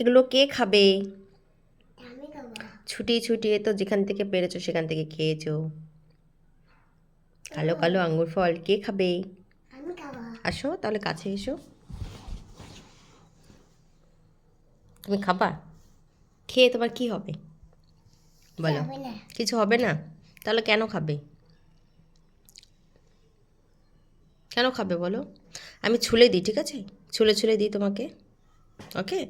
এগুলো কে খাবে? ছুটিয়ে ছুটিয়ে তো যেখান থেকে পেরেছ সেখান থেকে খেয়েছো। কালো কালো আঙ্গুর ফল কে খাবে? আসো তাহলে কাছে এসো। তুমি খাবা? খেয়ে তোমার কি হবে? বলো। কিছু হবে না? তাহলে কেন খাবে? কেন খাবে বলো? আমি ছুলে দিই ঠিক আছে? ছুলে ছুলে দিই তোমাকে। ওকে?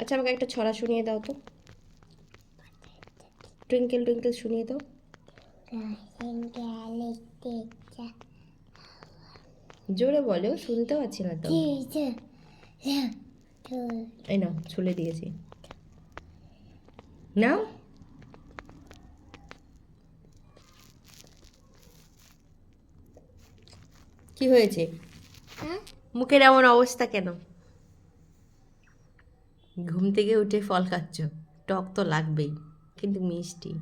আচ্ছা আমাকে একটা ছড়া শুনিয়ে দাও তো। টুইঙ্কেল টুইঙ্কেল শুনিয়ে দাও। জোরে বলো শুনতে পাচ্ছি না তো এই না ছুলে দিয়েছি। নাও কি হয়েছে? মুখের এমন অবস্থা কেন? ঘুম থেকে উঠে ফল খাচ্ছ। টক তো লাগবেই কিন্তু মিষ্টি।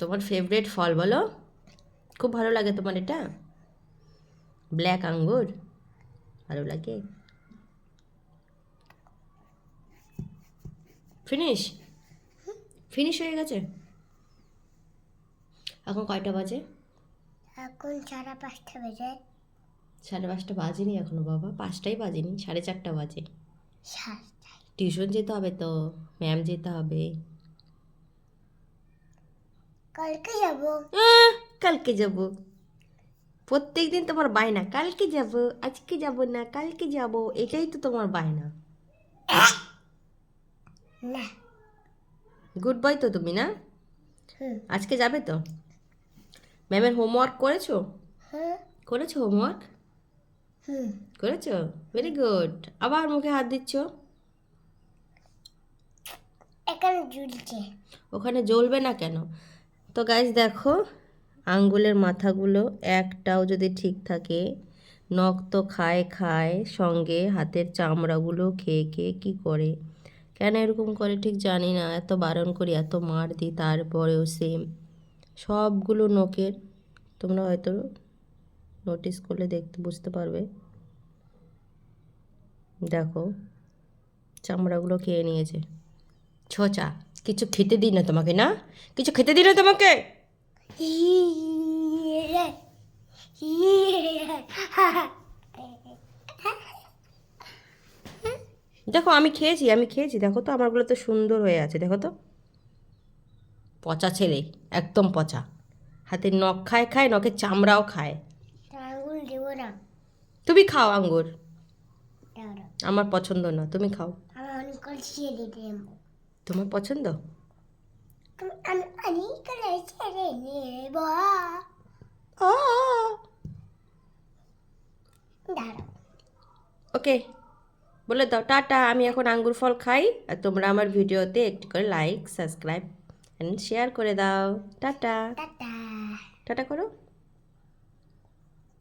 তোমার ফেভারেট ফল বলো। খুব ভালো লাগে তোমার এটা? ব্ল্যাক আঙ্গুর? ভালো লাগে? ফিনিশ ফিনিশ হয়ে গেছে? এখন কয়টা বাজে? এখন সাড়ে পাঁচটা বেজে। সাড়ে পাঁচটা বাজেনি এখনও বাবা। পাঁচটাই বাজেনি সাড়ে চারটা বাজে। টিউশন যেতে হবে তো ম্যাম যেতে হবে। কালকে যাব। কালকে যাব। প্রত্যেক দিন তোমার বায়না কালকে যাব আজকে যাব না কালকে যাব এটাই তো তোমার বায়না। না। গুড বয় তো তুমি না? আজকে যাবে তো? ম্যামের হোমওয়ার্ক করেছ? করেছ হোমওয়ার্ক হুম। করেছ? ভেরি গুড আবার মুখে হাত দিচ্ছ? এখানে ঝুলছে ওখানে জ্বলবে না কেন? তো গাইজ দেখো আঙ্গুলের মাথাগুলো একটাও যদি ঠিক থাকে নখ তো খায় খায় সঙ্গে হাতের চামড়াগুলো খেয়ে খেয়ে কী করে? কেন এরকম করে ঠিক জানি না। এত বারণ করি, এত মার দিই, তারপরেও সেম সবগুলো নখের, তোমরা হয়তো নোটিস করলে দেখতে, বুঝতে পারবে। দেখো, চামড়াগুলো খেয়ে নিয়েছে? ছোচা। কিছু খেতে দিই না তোমাকে, না? কিছু খেতে দিই না তোমাকে? দেখো আমি খেয়েছি আমি খেয়েছি। দেখো তো আমারগুলো তো সুন্দর হয়ে আছে দেখো তো। পচা ছেলে একদম পচা। হাতে নখ খায় খায় নখের চামড়াও খায়। না। তুমি খাও আঙ্গুর। আমার পছন্দ না তুমি খাও। তোমার পছন্দ? ওকে। বলে দাও টাটা আমি এখন আঙ্গুর ফল খাই। আর তোমরা আমার ভিডিওতে একটি করে লাইক সাবস্ক্রাইব অ্যান্ড শেয়ার করে দাও। টাটা। টাটা। টাটা করো।